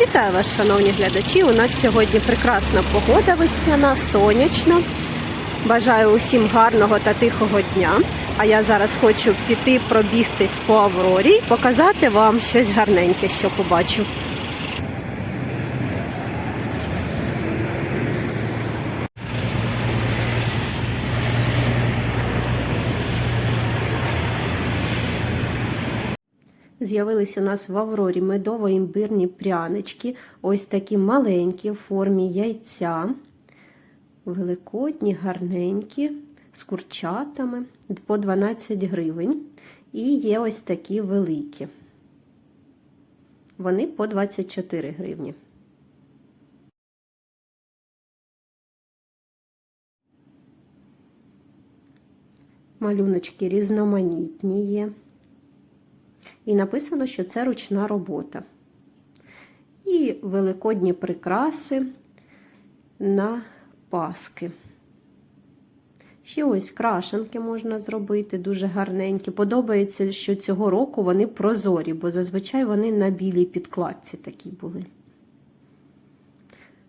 Вітаю вас, шановні глядачі. У нас сьогодні прекрасна погода весняна, сонячна. Бажаю усім гарного та тихого дня. А я зараз хочу піти пробігтись по Аврорі показати вам щось гарненьке, що побачу. З'явились у нас в Аврорі медово-імбирні прянички, ось такі маленькі в формі яйця, великодні, гарненькі, з курчатами по 12 гривень. І є ось такі великі. Вони по 24 гривні. Малюночки різноманітні є. І написано, що це ручна робота. І великодні прикраси на паски. Ще ось крашенки можна зробити, дуже гарненькі. Подобається, що цього року вони прозорі, бо зазвичай вони на білій підкладці такі були.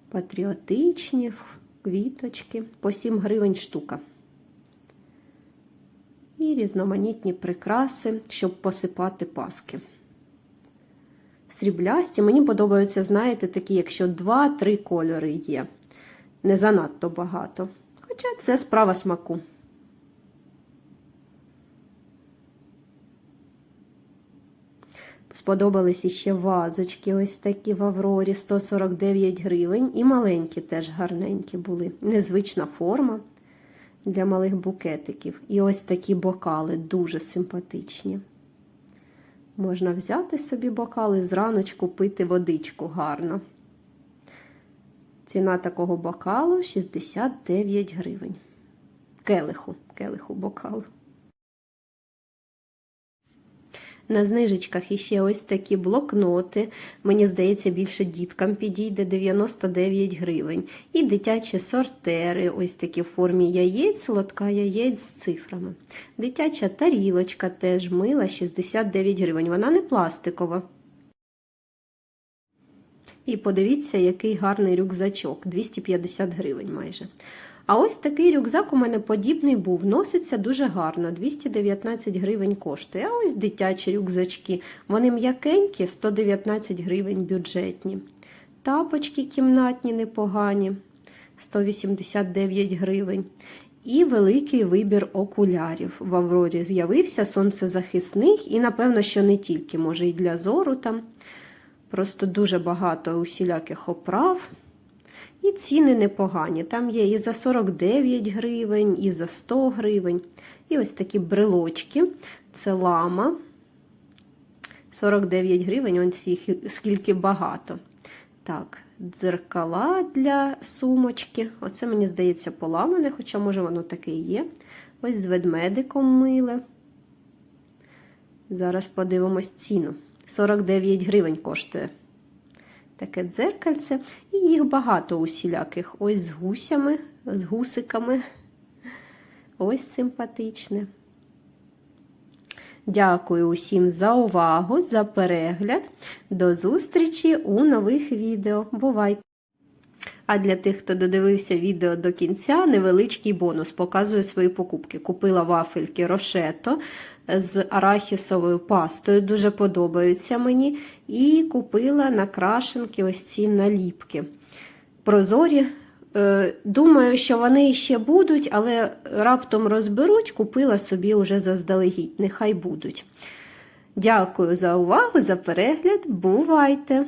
Патріотичні квіточки по 7 гривень штука і різноманітні прикраси, щоб посипати паски. Сріблясті, мені подобаються, знаєте, такі, якщо 2-3 кольори є. Не занадто багато. Хоча це справа смаку. Сподобались іще вазочки, ось такі в Аврорі 149 гривень. І маленькі теж гарненькі були. Незвична форма для малих букетиків. І ось такі бокали дуже симпатичні. Можна взяти собі бокали зраночку пити водичку гарно. Ціна такого бокалу 69 гривень. Келиху, келиху бокалу. На знижечках іще ось такі блокноти. Мені здається, більше діткам підійде 99 гривень. І дитячі сортери, ось такі в формі яєць, лотка яєць з цифрами. Дитяча тарілочка теж мила 69 гривень. Вона не пластикова. І подивіться, який гарний рюкзачок 250 гривень майже. А ось такий рюкзак у мене подібний був. Носиться дуже гарно, 219 гривень коштує. А ось дитячі рюкзачки. Вони м'якенькі, 119 гривень бюджетні. Тапочки кімнатні непогані, 189 гривень. І великий вибір окулярів. В Аврорі з'явився сонцезахисних, і, напевно, що не тільки, може, і для зору там. Просто дуже багато усіляких оправ. І ціни непогані. Там є і за 49 гривень, і за 100 гривень. І ось такі брелочки. Це лама. 49 гривень, ось їх скільки багато. Так, дзеркала для сумочки. Оце, мені здається, поламане, хоча, може, воно таке і є. Ось з ведмедиком миле. Зараз подивимось ціну. 49 гривень коштує таке дзеркальце. І їх багато усіляких. Ось з гусями, з гусиками. Ось симпатичне. Дякую усім за увагу, за перегляд. До зустрічі у нових відео. Бувайте! А для тих, хто додивився відео до кінця, невеличкий бонус. Показую свої покупки. Купила вафельки рошето з арахісовою пастою, дуже подобаються мені. І купила накрашенки ось ці наліпки. Прозорі. Е, думаю, що вони ще будуть, але раптом розберуть, купила собі вже заздалегідь. Нехай будуть. Дякую за увагу, за перегляд. Бувайте!